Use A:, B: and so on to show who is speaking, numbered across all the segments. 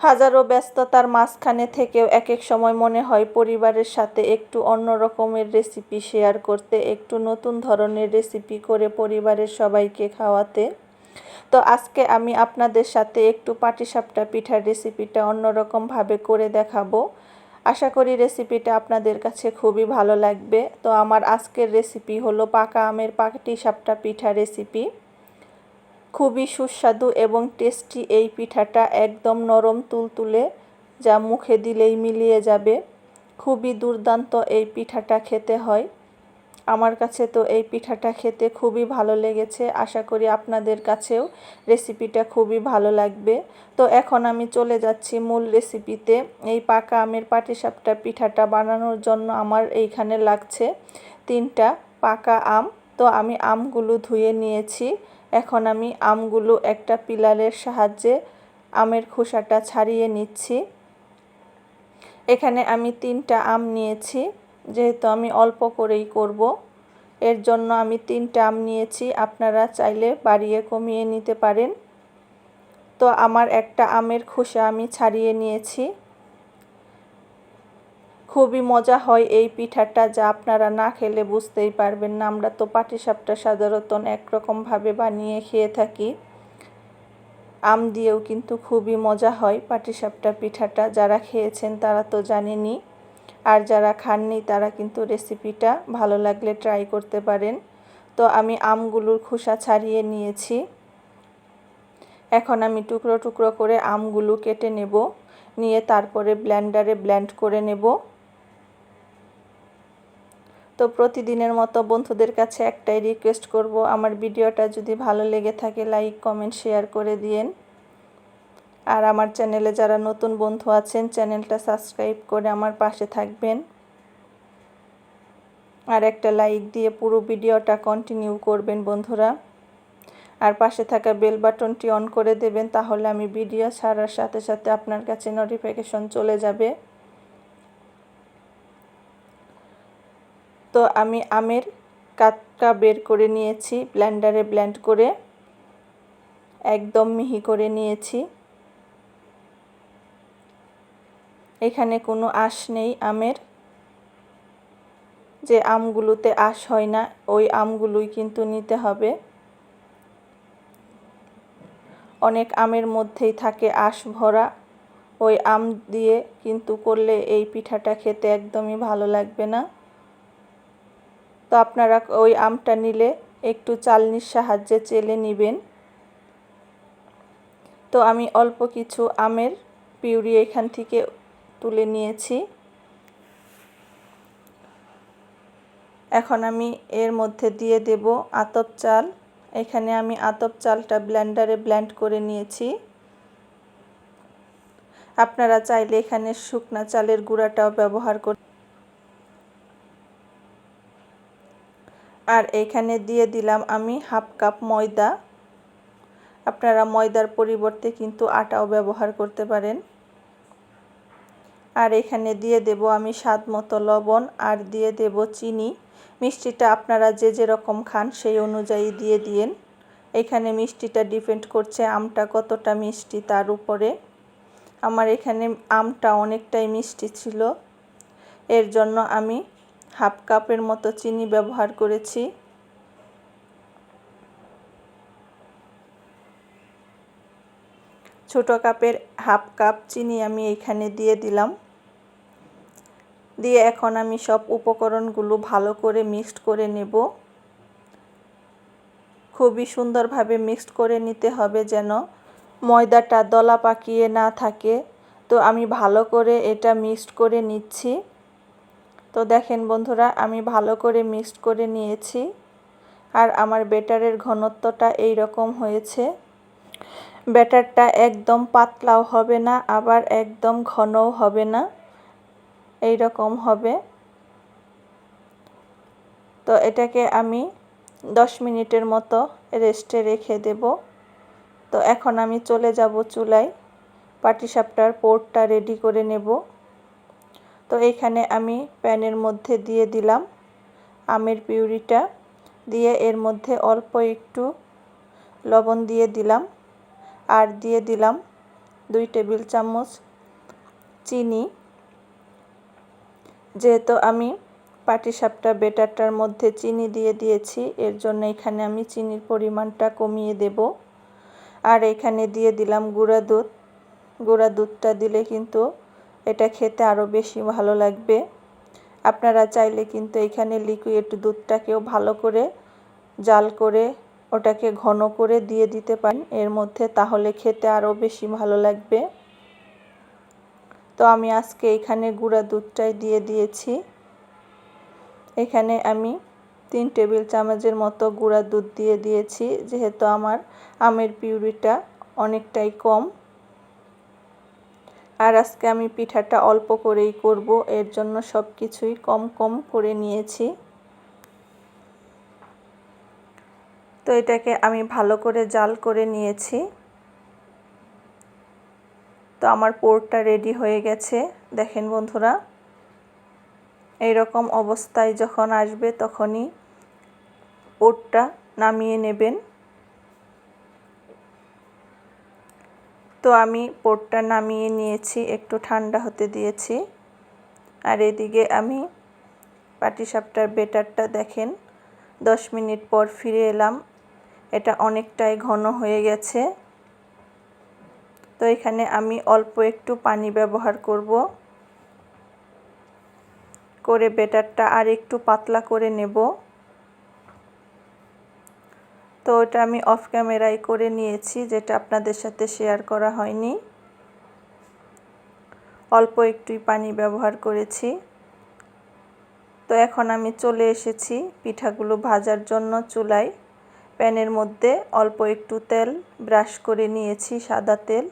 A: হাজারো ব্যস্ততার মাঝখানে থেকেও এক এক সময় মনে হয় পরিবারের সাথে একটু অন্য রকমের রেসিপি শেয়ার করতে, একটু নতুন ধরনের রেসিপি করে পরিবারের সবাইকে খাওয়াতে। তো আজকে আমি আপনাদের সাথে একটু পাটিসাপটা পিঠার রেসিপিটা অন্যরকমভাবে করে দেখাবো। আশা করি রেসিপিটা আপনাদের কাছে খুবই ভালো লাগবে। তো আমার আজকের রেসিপি হলো পাকা আমের পাটিসাপটা পিঠা রেসিপি খুবই সুস্বাদু এবং টেস্টি এই পিঠাটা একদম নরম তুলতুলে, যা মুখে দিলেই মিলিয়ে যাবে। খুবই দুর্দান্ত এই পিঠাটা খেতে হয়। আমার কাছে তো এই পিঠাটা খেতে খুবই ভালো লেগেছে। আশা করি আপনাদের কাছেও রেসিপিটা খুবই ভালো লাগবে। তো এখন আমি চলে যাচ্ছি মূল রেসিপিতে এই পাকা আমের পাটিসাপটা পিঠাটা বানানোর জন্য আমার এইখানে লাগছে তিনটা পাকা আম। তো আমি আমগুলো ধুয়ে নিয়েছি। এখন আমি আমগুলো একটা পিলারের সাহায্যে আমের খোসাটা ছাড়িয়ে নিচ্ছি। এখানে আমি তিনটা আম নিয়েছি, যেহেতু আমি অল্প করেই করব। এর জন্য আমি তিনটা আম নিয়েছি, আপনারা চাইলে বাড়িয়ে কমিয়ে নিতে পারেন। তো আমার একটা আমের খোসা আমি ছাড়িয়ে নিয়েছি। খুবই মজা হয় এই পিঠাটা যা আপনারা না খেলে বুঝতেই পারবেন না। আমরা তো পাটিসাপটা সাধারণত একরকমভাবে বানিয়ে খেয়ে থাকি। আম দিয়েও কিন্তু খুবই মজা হয় পাটিসাপটা পিঠাটা। যারা খেয়েছেন তারা তো জানেনি আর যারা খাননি তারা কিন্তু রেসিপিটা ভালো লাগলে ট্রাই করতে পারেন। তো আমি আমগুলোর খোসা ছাড়িয়ে নিয়েছি। এখন আমি টুকরো টুকরো করে আমগুলো কেটে নেব। নিয়ে তারপরে ব্ল্যান্ডারে ব্ল্যান্ড করে নেব। তো প্রতিদিনের মতো বন্ধুদের কাছে একটাই রিকোয়েস্ট করব, আমার ভিডিওটা যদি ভালো লেগে থাকে লাইক কমেন্ট শেয়ার করে দিয়েন। আর আমার চ্যানেলে যারা নতুন বন্ধু আছেন চ্যানেলটা সাবস্ক্রাইব করে আমার পাশে থাকবেন। আর একটা লাইক দিয়ে পুরো ভিডিওটা কন্টিনিউ করবেন বন্ধুরা। আর পাশে থাকা বেল বাটনটি অন করে দেবেন, তাহলে আমি ভিডিও ছাড়ার সাথে সাথে আপনার কাছে নোটিফিকেশন চলে যাবে। তো আমি আমের কাতকা বের করে নিয়েছি ব্ল্যান্ডারে ব্ল্যান্ড করে। একদম মিহি করে নিয়েছি। এখানে কোনো আঁশ নেই আমের। যে আমগুলোতে আঁশ হয় না, ওই আমগুলোই কিন্তু নিতে হবে। অনেক আমের মধ্যেই থাকে আঁশ ভরা। ওই আম দিয়ে কিন্তু করলে এই পিঠাটা খেতে একদমই ভালো লাগবে না। তো আপনারা ওই আমটা নিলে একটু চালনির সাহায্যে চেলে নেবেন। তো আমি অল্প কিছু আমের পিউরি এখান থেকে তুলে নিয়েছি। এখন আমি এর মধ্যে দিয়ে দেব আতপ চাল। এখানে আমি আতপ চালটা ব্ল্যান্ডারে ব্ল্যান্ড করে নিয়েছি। আপনারা চাইলে এখানে শুকনা চালের গুঁড়াটাও ব্যবহার কর আর এখানে দিয়ে দিলাম আমি হাফ কাপ ময়দা। আপনারা ময়দার পরিবর্তে কিন্তু আটাও ব্যবহার করতে পারেন। আর এখানে দিয়ে দেব আমি স্বাদ মতো লবণ আর দিয়ে দেব চিনি। মিষ্টিটা আপনারা যে যেরকম খান সেই অনুযায়ী দিয়ে দিয়েন। এখানে মিষ্টিটা ডিপেন্ড করছে আমটা কতটা মিষ্টি তার উপরে। আমার এখানে আমটা অনেকটাই মিষ্টি ছিল। এর জন্য আমি হাফ কাপের মতো চিনি ব্যবহার করেছি। ছোট কাপের হাফ কাপ চিনি আমি এখানে দিয়ে দিলাম। দিয়ে এখন আমি সব উপকরণগুলো ভালো করে মিক্সড করে নেব। খুবই সুন্দরভাবে মিক্সড করে নিতে হবে যেন ময়দাটা দলা পাকিয়ে না থাকে। তো আমি ভালো করে এটা মিক্সড করে নিচ্ছি। তো দেখেন বন্ধুরা, আমি ভালো করে মিক্সড করে নিয়েছি। আর আমার বেটারের ঘনত্বটা এই রকম হয়েছে। ব্যাটারটা একদম পাতলাও হবে না, আবার একদম ঘনও হবে না। এই রকম হবে। তো এটাকে আমি দশ মিনিটের মতো রেস্টে রেখে দেব। তো এখন আমি চলে যাব চুলায়। পাটিসাপটার পোর্টটা রেডি করে নেব। তো এখানে আমি প্যানের মধ্যে দিয়ে দিলাম আমের পিউরিটা। দিয়ে এর মধ্যে অল্প একটু লবণ দিয়ে দিলাম আর দিয়ে দিলাম দুই টেবিল চামচ চিনি। যেহেতু আমি পাটিসাপটা বেটারটার মধ্যে চিনি দিয়ে দিয়েছি, এর জন্য এখানে আমি চিনির পরিমাণটা কমিয়ে দেব। আর এখানে দিয়ে দিলাম গুঁড়া দুধ। গুঁড়া দুধটা দিলে কিন্তু এটা খেতে আরও বেশি ভালো লাগবে। আপনারা চাইলে কিন্তু এখানে লিকুইড দুধটাকেও ভালো করে জাল করে ওটাকে ঘন করে দিয়ে দিতে পারেন। এর মধ্যে তাহলে খেতে আরও বেশি ভালো লাগবে। তো আমি আজকে এখানে গুঁড়া দুধটাই দিয়ে দিয়েছি। এখানে আমি তিন টেবিল চামচের মতো গুঁড়া দুধ দিয়ে দিয়েছি। যেহেতু আমার আমের পিউরিটা অনেকটাই কম আর আজকে আমি পিঠাটা অল্প করেই করব, এর জন্য সব কিছুই কম কম করে নিয়েছি। তো এটাকে আমি ভালো করে জাল করে নিয়েছি। তো আমার পোরটা রেডি হয়ে গেছে, দেখেন বন্ধুরা। এই রকম অবস্থায় যখন আসবে তখনই পোরটা নামিয়ে নেবেন। তো আমি পোরটা নামিয়ে নিয়েছি, একটু ঠান্ডা হতে দিয়েছি। আর এদিকে আমি পাটিসাপটার বেটারটা দেখেন, দশ মিনিট পর ফিরে এলাম। এটা অনেকটাই ঘন হয়ে গেছে। তো এখানে আমি অল্প একটু পানি ব্যবহার করব। করে বেটারটা আর একটু পাতলা করে নেব। তো ওটা আমি অফ ক্যামেরায় করে নিয়েছি, যেটা আপনাদের সাথে শেয়ার করা হয়নি। অল্প একটুই পানি ব্যবহার করেছি। তো এখন আমি চলে এসেছি পিঠাগুলো ভাজার জন্য চুলায়। প্যানের মধ্যে অল্প একটু তেল ব্রাশ করে নিয়েছি, সাদা তেল।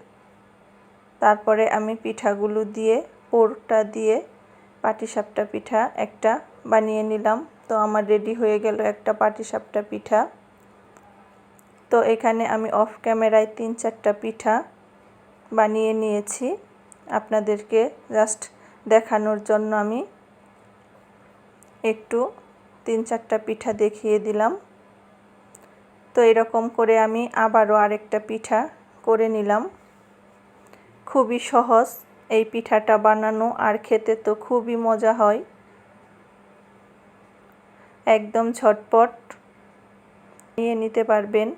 A: তারপরে আমি পিঠাগুলো দিয়ে পোরটা দিয়ে পাটিসাপটা পিঠা একটা বানিয়ে নিলাম। তো আমার রেডি হয়ে গেল একটা পাটিসাপটা পিঠা। তো এখানে আমি অফ ক্যামেরায় তিন চারটা পিঠা বানিয়ে নিয়েছি আপনাদেরকে জাস্ট দেখানোর জন্য আমি একটু তিন চারটা পিঠা দেখিয়ে দিলাম। তো এরকম করে আমি আবারও আরেকটা পিঠা করে নিলাম। খুবই সহজ এই পিঠাটা বানানো আর খেতে তো খুবই মজা হয়। একদম ঝটপট নিয়ে নিতে পারবেন।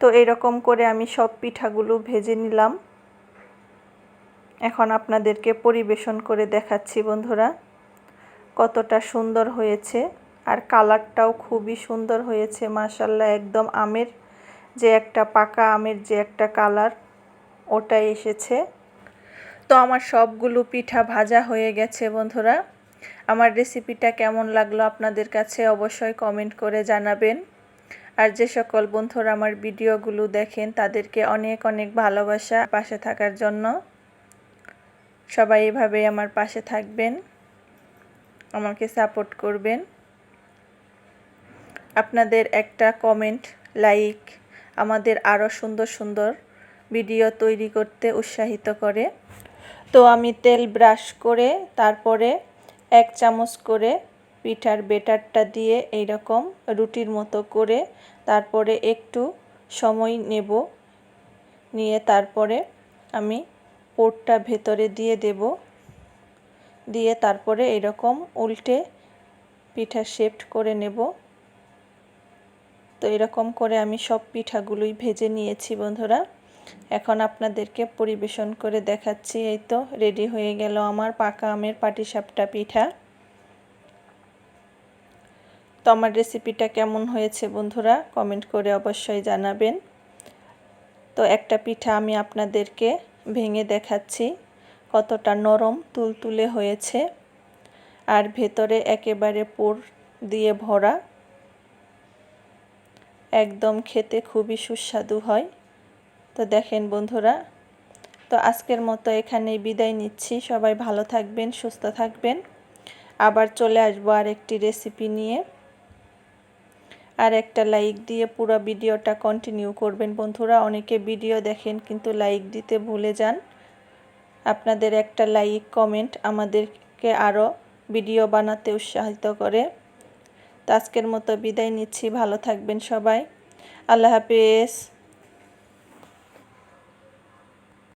A: তো এরকম করে আমি সব পিঠাগুলো ভেজে নিলাম। এখন আপনাদেরকে পরিবেশন করে দেখাচ্ছি বন্ধুরা কতটা সুন্দর হয়েছে আর কালারটাও খুবই সুন্দর হয়েছে মাসাল্লাহ একদম আমের যে একটা পাকা আমের যে একটা কালার ওটাই এসেছে। তো আমার সবগুলো পিঠা ভাজা হয়ে গেছে বন্ধুরা। আমার রেসিপিটা কেমন লাগল আপনাদের কাছে অবশ্যই কমেন্ট করে জানাবেন। আর যে সকল বন্ধুরা আমার ভিডিওগুলো দেখেন, তাদেরকে অনেক অনেক ভালোবাসা পাশে থাকার জন্য। সবাই এভাবে আমার পাশে থাকবেন, আমাকে সাপোর্ট করবেন। আপনাদের একটা কমেন্ট, লাইক আমাদের আরও সুন্দর সুন্দর ভিডিও তৈরি করতে উৎসাহিত করে। তো আমি তেল ব্রাশ করে, তারপরে এক চামচ করে পিঠার বেটারটা দিয়ে এইরকম রুটির মতো করে তারপরে একটু সময় নেব। নিয়ে তারপরে আমি পোটটা ভেতরে দিয়ে দেব। দিয়ে তারপরে এরকম উল্টে পিঠা শেপড করে নেব। তো এরকম করে আমি সব পিঠাগুলোই ভেজে নিয়েছি বন্ধুরা। এখন আপনাদেরকে পরিবেশন করে দেখাচ্ছি। এই তো রেডি হয়ে গেল আমার পাকা আমের পাটিসাপটা পিঠা। তো আমার রেসিপিটা কেমন হয়েছে বন্ধুরা কমেন্ট করে অবশ্যই জানাবেন। তো একটা পিঠা আমি আপনাদেরকে ভেঙে দেখাচ্ছি, কতটা নরম তুলতুলে হয়েছে। আর ভেতরে একেবারে পুর দিয়ে ভরা। একদম খেতে খুবই সুস্বাদু হয়। তো দেখেন বন্ধুরা, তো আজকের মতো এখানেই বিদায় নিচ্ছি। সবাই ভালো থাকবেন, সুস্থ থাকবেন। আবার চলে আসব আর একটি রেসিপি নিয়ে। আর একটা লাইক দিয়ে পুরো ভিডিওটা কন্টিনিউ করবেন। বন্ধুরা, অনেকে ভিডিও দেখেন কিন্তু লাইক দিতে ভুলে যান। আপনাদের একটা লাইক কমেন্ট আমাদেরকে আরও ভিডিও বানাতে উৎসাহিত করে। তো আজকের মতো বিদায় নিচ্ছি। ভালো থাকবেন সবাই। আল্লাহ হাফিজ।